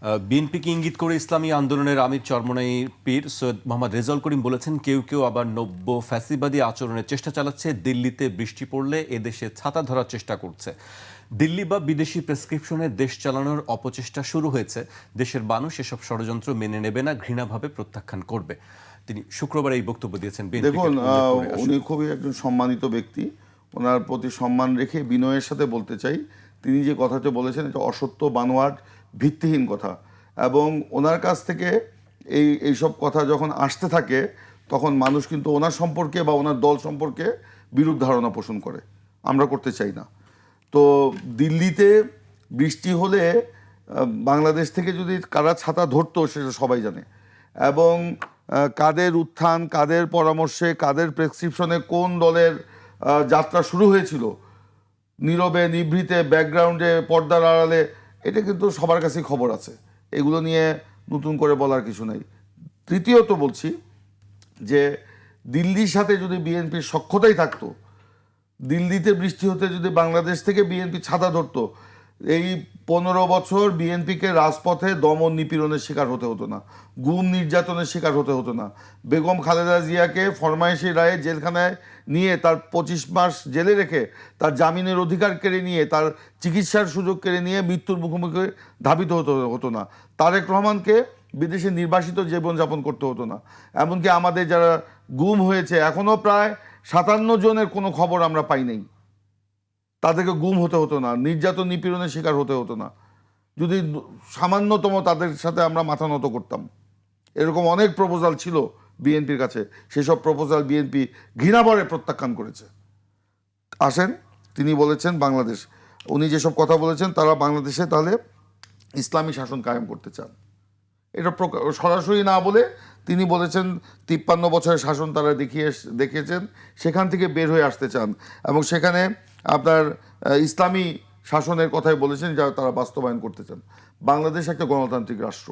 বিএনপিকে ইঙ্গিত করে ইসলামী আন্দোলনের আমির চরমনাই পীর? সৈয়দ মোহাম্মদ রেজাউল করিম বলেছেন কেউ কেউ আবার নব্য ফ্যাসিবাদী আচরণের চেষ্টা চালাচ্ছে। দিল্লিতে বৃষ্টি পড়লে এদেশে ছাতা ধরার চেষ্টা করছে। দিল্লি বা বিদেশি প্রেসক্রিপশনে দেশ চালানোর অপচেষ্টা শুরু হয়েছে। দেশের মানুষ এসব ষড়যন্ত্র মেনে নেবে না ঘৃণাভাবে প্রত্যাখ্যান করবে। তিনি শুক্রবার এই বক্তব্য দিয়েছেন দেখুন উনি খুবই একজন সম্মানিত ব্যক্তি। ওনার প্রতি সম্মান রেখে বিনয়ের সাথে বলতে চাই তিনি যে কথাটা বলেছেন এটা অসত্য বানোয়াট। ভিত্তিহীন কথা। এবং ওনার কাছ থেকে এই এইসব কথা যখন আসতে থাকে, তখন মানুষ কিন্তু ওনার সম্পর্কে বা ওনার দল সম্পর্কে বিরূপ ধারণা পোষণ করে। আমরা করতে চাই না। তো দিল্লিতে বৃষ্টি হলে বাংলাদেশ থেকে যদি কারা ছাতা ধরতো, সেটা সবাই জানে। এবং কাদের উত্থান, কাদের পরামর্শে, কাদের প্রেসক্রিপশনে কোন দলের যাত্রা শুরু হয়েছিল, নীরবে, নিভৃতে, ব্যাকগ্রাউন্ডে, পর্দার আড়ালে এটা কিন্তু সবার কাছেই খবর আছে। এগুলো নিয়ে নতুন করে বলার কিছু নেই। তৃতীয়ত বলছি যে, দিল্লির সাথে যদি বিএনপির সক্ষতাই থাকতো, দিল্লিতে বৃষ্টি হতে যদি বাংলাদেশ থেকে বিএনপি ছাতা ধরতো, এই পনেরো বছর বিএনপিকে রাজপথে দমন নিপীড়নের শিকার হতে হতো না, গুম নির্যাতনের শিকার হতে হতো না। বেগম খালেদা জিয়াকে ফরমাইশি রায়ে জেলখানায় নিয়ে তার পঁচিশ মাস জেলে রেখে তার জামিনের অধিকার কেড়ে নিয়ে, তার চিকিৎসার সুযোগ কেড়ে নিয়ে মৃত্যুর মুখোমুখি ধাবিত হতে হতো না। তারেক রহমানকে বিদেশে নির্বাসিত জীবনযাপন করতে হতো না। এমনকি আমাদের যারা গুম হয়েছে এখনও প্রায় সাতান্ন জনের কোনো খবর আমরা পাই নাই। তাদেরকে গুম হতে হতো না, নির্যাতন নিপীড়নের শিকার হতে হতো না। যদি সামান্যতম তাদের সাথে আমরা মাথা নত করতাম। এরকম অনেক প্রপোজাল ছিল বিএনপির কাছে। সেসব প্রপোজাল বিএনপি ঘৃণাভরে প্রত্যাখ্যান করেছে। আসেন, তিনি বলেছেন বাংলাদেশ। উনি যেসব কথা বলেছেন, তারা বাংলাদেশে তাহলে ইসলামী শাসন কায়েম করতে চান। এটা সরাসরি না বলে তিনি বলেছেন তিপ্পান্ন বছরের শাসন তারা দেখিয়ে, দেখিয়েছেন, সেখান থেকে বের হয়ে আসতে চান। এবং সেখানে আপনার ইসলামী শাসনের কথাই বলেছেন, যা তারা বাস্তবায়ন করতে চান। বাংলাদেশ একটা গণতান্ত্রিক রাষ্ট্র।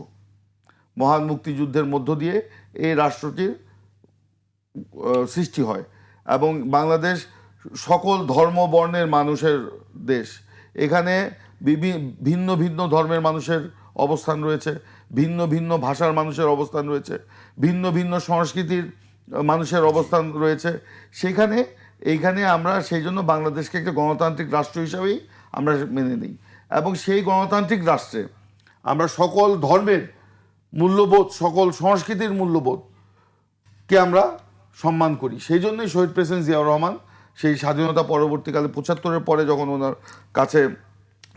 মহান মুক্তিযুদ্ধের মধ্য দিয়ে এই রাষ্ট্রটির সৃষ্টি হয়। এবং বাংলাদেশ সকল ধর্ম বর্ণের মানুষের দেশ। এখানে ভিন্ন ভিন্ন ধর্মের মানুষের অবস্থান রয়েছে, ভিন্ন ভিন্ন ভাষার মানুষের অবস্থান রয়েছে, ভিন্ন ভিন্ন সংস্কৃতির মানুষের অবস্থান রয়েছে। সেখানে এইখানে আমরা সেই জন্য বাংলাদেশকে একটা গণতান্ত্রিক রাষ্ট্র হিসাবেই আমরা মেনে নিই। এবং সেই গণতান্ত্রিক রাষ্ট্রে আমরা সকল ধর্মের মূল্যবোধ, সকল সংস্কৃতির মূল্যবোধকে আমরা সম্মান করি। সেই জন্যই শহীদ প্রেসিডেন্ট জিয়াউর রহমান সেই স্বাধীনতা পরবর্তীকালে পঁচাত্তরের পরে যখন ওনার কাছে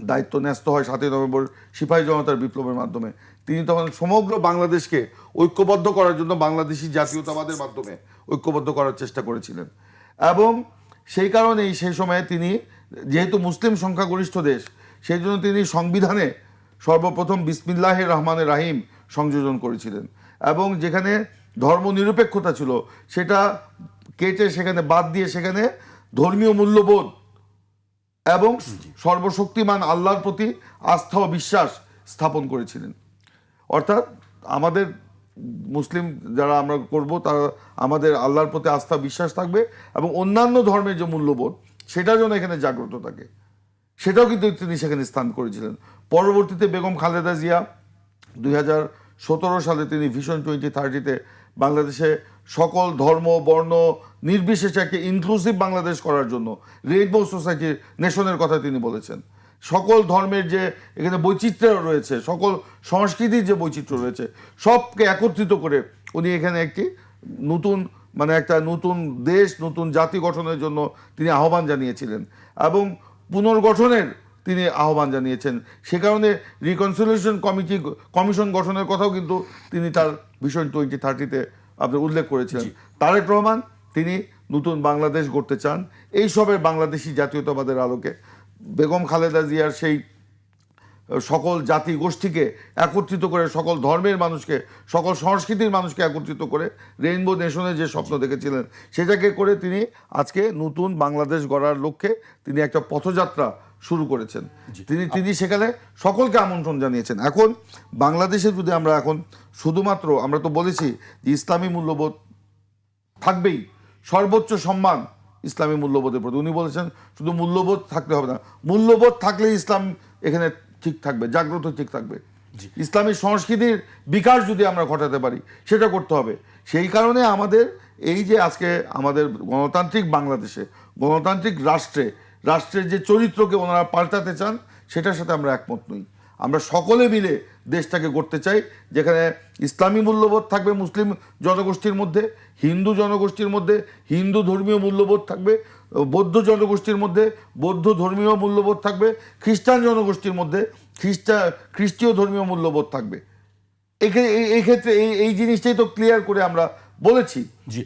দায়িত্ব ন্যস্ত হয় সাতই নভেম্বর সিপাহী জনতার বিপ্লবের মাধ্যমে, তিনি তখন সমগ্র বাংলাদেশকে ঐক্যবদ্ধ করার জন্য বাংলাদেশি জাতীয়তাবাদের মাধ্যমে ঐক্যবদ্ধ করার চেষ্টা করেছিলেন। এবং সেই কারণেই সেই সময়ে তিনি, যেহেতু মুসলিম সংখ্যাগরিষ্ঠ দেশ, সেই জন্য তিনি সংবিধানে সর্বপ্রথম বিসমিল্লাহ রহমানের রাহিম সংযোজন করেছিলেন। এবং যেখানে ধর্মনিরপেক্ষতা ছিল, সেটা কেটে সেখানে, বাদ দিয়ে সেখানে ধর্মীয় মূল্যবোধ এবং সর্বশক্তিমান আল্লাহর প্রতি আস্থা ও বিশ্বাস স্থাপন করেছিলেন। অর্থাৎ আমাদের মুসলিম যারা আমরা করব, তারা আমাদের আল্লাহর প্রতি আস্থা, বিশ্বাস থাকবে এবং অন্যান্য ধর্মের যে মূল্যবোধ সেটা যেন এখানে জাগ্রত থাকে। সেটাও কিন্তু তিনি সেখানে স্থান করেছিলেন। পরবর্তীতে বেগম খালেদা জিয়া দুই হাজার সতেরো সালে তিনি ভিশন টোয়েন্টি থার্টিতে বাংলাদেশে সকল ধর্ম, বর্ণ, নির্বিশেষে একটা ইনক্লুসিভ বাংলাদেশ করার জন্য রেইনবো সোসাইটির নেশনের কথা তিনি বলেছেন। সকল ধর্মের যে এখানে বৈচিত্র্য রয়েছে সকল সংস্কৃতির যে বৈচিত্র্য রয়েছে সবকে একত্রিত করে উনি এখানে একটি নতুন মানে একটা নতুন দেশ নতুন জাতি গঠনের জন্য তিনি আহ্বান জানিয়েছিলেন এবং পুনর্গঠনের তিনি আহ্বান জানিয়েছেন। সে কারণে রিকনসিলিয়েশন কমিটি কমিশন গঠনের কথাও কিন্তু তিনি তার ভিশন টোয়েন্টি থার্টিতে আপনি উল্লেখ করেছিলেন। তারেক রহমান তিনি নতুন বাংলাদেশ গড়তে চান। এই সবের বাংলাদেশি জাতীয়তাবাদের আলোকে বেগম খালেদা জিয়ার সেই সকল জাতি গোষ্ঠীকে একত্রিত করে সকল ধর্মের মানুষকে সকল সংস্কৃতির মানুষকে একত্রিত করে রেইনবো নেশনের যে স্বপ্ন দেখেছিলেন সেটাকে করে তিনি আজকে নতুন বাংলাদেশ গড়ার লক্ষ্যে তিনি একটা পথযাত্রা শুরু করেছেন। তিনি তিনি সেখানে সকলকে আমন্ত্রণ জানিয়েছেন। এখন বাংলাদেশে যদি আমরা এখন শুধুমাত্র আমরা তো বলেছি যে ইসলামী মূল্যবোধ থাকবেই সর্বোচ্চ সম্মান ইসলামী মূল্যবোধের প্রতি। উনি বলেছেন শুধু মূল্যবোধ থাকতে হবে না। মূল্যবোধ থাকলে ইসলাম এখানে ঠিক থাকবে জাগ্রত ঠিক থাকবে। ইসলামী সংস্কৃতির বিকাশ যদি আমরা ঘটাতে পারি সেটা করতে হবে। সেই কারণে আমাদের এই যে আজকে আমাদের গণতান্ত্রিক বাংলাদেশে গণতান্ত্রিক রাষ্ট্রে রাষ্ট্রের যে চরিত্রকে ওনারা পাল্টাতে চান সেটার সাথে আমরা একমত নই। আমরা সকলে মিলে দেশটাকে গড়তে চাই, যেখানে ইসলামী মূল্যবোধ থাকবে মুসলিম জনগোষ্ঠীর মধ্যে, হিন্দু জনগোষ্ঠীর মধ্যে, হিন্দু ধর্মীয় মূল্যবোধ থাকবে, বৌদ্ধ জনগোষ্ঠীর মধ্যে, বৌদ্ধ ধর্মীয় মূল্যবোধ থাকবে, খ্রিস্টান জনগোষ্ঠীর মধ্যে খ্রিস্টা, খ্রিস্টীয় ধর্মীয় মূল্যবোধ থাকবে। এই এই ক্ষেত্রে এই এই জিনিসটাই তো ক্লিয়ার করে আমরা বলেছি। জি।